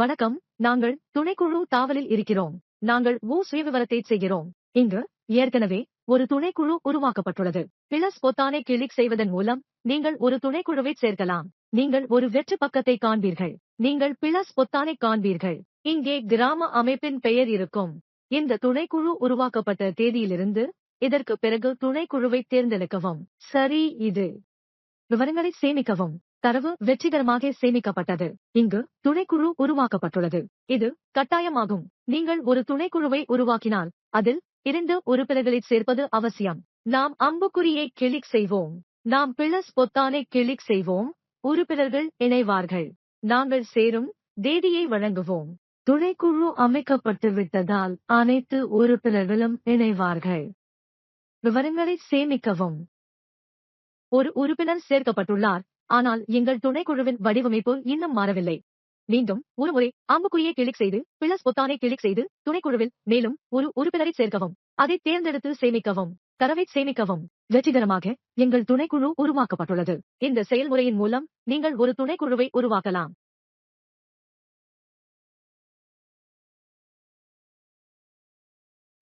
வணக்கம். நாங்கள் துணைக்குழு தாவலில் இருக்கிறோம். நாங்கள் ஊ சுயவிவரத்தை செய்கிறோம். இங்கு ஏற்கனவே ஒரு துணைக்குழு உருவாக்கப்பட்டுள்ளது. பிளஸ் பொத்தானை கிளிக் செய்வதன் மூலம் நீங்கள் ஒரு துணைக்குழுவை சேர்க்கலாம். நீங்கள் ஒரு வெற்று பக்கத்தை காண்பீர்கள். நீங்கள் பிளஸ் பொத்தானை காண்பீர்கள். இங்கே கிராம அமைப்பின் பெயர் இருக்கும். இந்த துணைக்குழு உருவாக்கப்பட்ட தேதியிலிருந்து இதற்கு பிறகு துணைக்குழுவை தேர்ந்தெடுக்கவும். சரி இது. விவரங்களை சேமிக்கவும். தரவு வெற்றிகரமாக சேமிக்கப்பட்டது. இங்கு துணைக்குழு உருவாக்கப்பட்டுள்ளது. இது கட்டாயமாகும். நீங்கள் ஒரு துணைக்குழுவை உருவாக்கினால் அதில் இரண்டு உறுப்பினர்களை சேர்ப்பது அவசியம். நாம் அம்புக்குறியை கிளிக் செய்வோம். நாம் பிளஸ் பொத்தானை கிளிக் செய்வோம். உறுப்பினர்கள் இணைவார்கள். நாங்கள் சேரும் தேதியை வழங்குவோம். துணைக்குழு அமைக்கப்பட்டு விட்டதால் அனைத்து உறுப்பினர்களும் இணைவார்கள். விவரங்களை சேமிக்கவும். ஒரு உறுப்பினர் சேர்க்கப்பட்டுள்ளார். ஆனால் எங்கள் துணைக்குழுவின் வடிவமைப்பு இன்னும் மாறவில்லை. மீண்டும் ஒரு முறை அம்புக்குறியை கிளிக் செய்து பிளஸ் பொத்தானை கிளிக் செய்து துணைக்குழுவில் மேலும் ஒரு உறுப்பினரை சேர்க்கவும். அதை தேர்ந்தெடுத்து சேமிக்கவும். தரவை சேமிக்கவும். வெற்றிகரமாக எங்கள் துணைக்குழு உருவாக்கப்பட்டுள்ளது. இந்த செயல்முறையின் மூலம் நீங்கள் ஒரு துணைக்குழுவை உருவாக்கலாம்.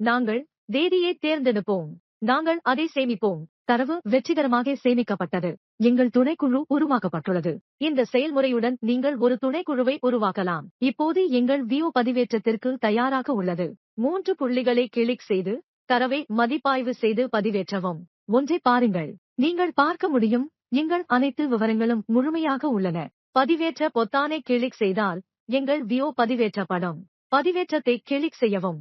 நாங்கள் தேதியை தேர்ந்தெடுப்போம். நாங்கள் அதை சேமிப்போம். தரவு வெற்றிகரமாக சேமிக்கப்பட்டது. எங்கள் துணைக்குழு உருவாக்கப்பட்டுள்ளது. இந்த செயல்முறையுடன் நீங்கள் ஒரு துணைக்குழுவை உருவாக்கலாம். இப்போது எங்கள் வியூ பதிவேற்றத்திற்கு தயாராக உள்ளது. மூன்று புள்ளிகளை கிளிக் செய்து தரவை மதிப்பாய்வு செய்து பதிவேற்றவும். ஒன்றை பாருங்கள். நீங்கள் பார்க்க முடியும் எங்கள் அனைத்து விவரங்களும் முழுமையாக உள்ளன. பதிவேற்ற பொத்தானை கிளிக் செய்தால் எங்கள் வியோ பதிவேற்றப்படும். பதிவேற்றத்தை கிளிக் செய்யவும்.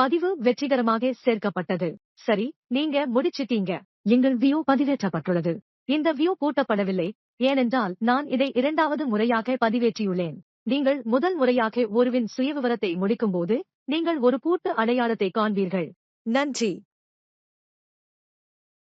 பதிவு வெற்றிகரமாக சேர்க்கப்பட்டது. சரி நீங்க முடிச்சிட்டீங்க. எங்கள் வியூ பதிவேற்றப்பட்டுள்ளது. இந்த வியூ பூட்டப்படவில்லை. ஏனென்றால் நான் இதை இரண்டாவது முறையாக பதிவேற்றியுள்ளேன். நீங்கள் முதல் முறையாக ஒருவின் சுயவிவரத்தை முடிக்கும்போது நீங்கள் ஒரு பூட்டு அடையாளத்தை காண்பீர்கள். நன்றி.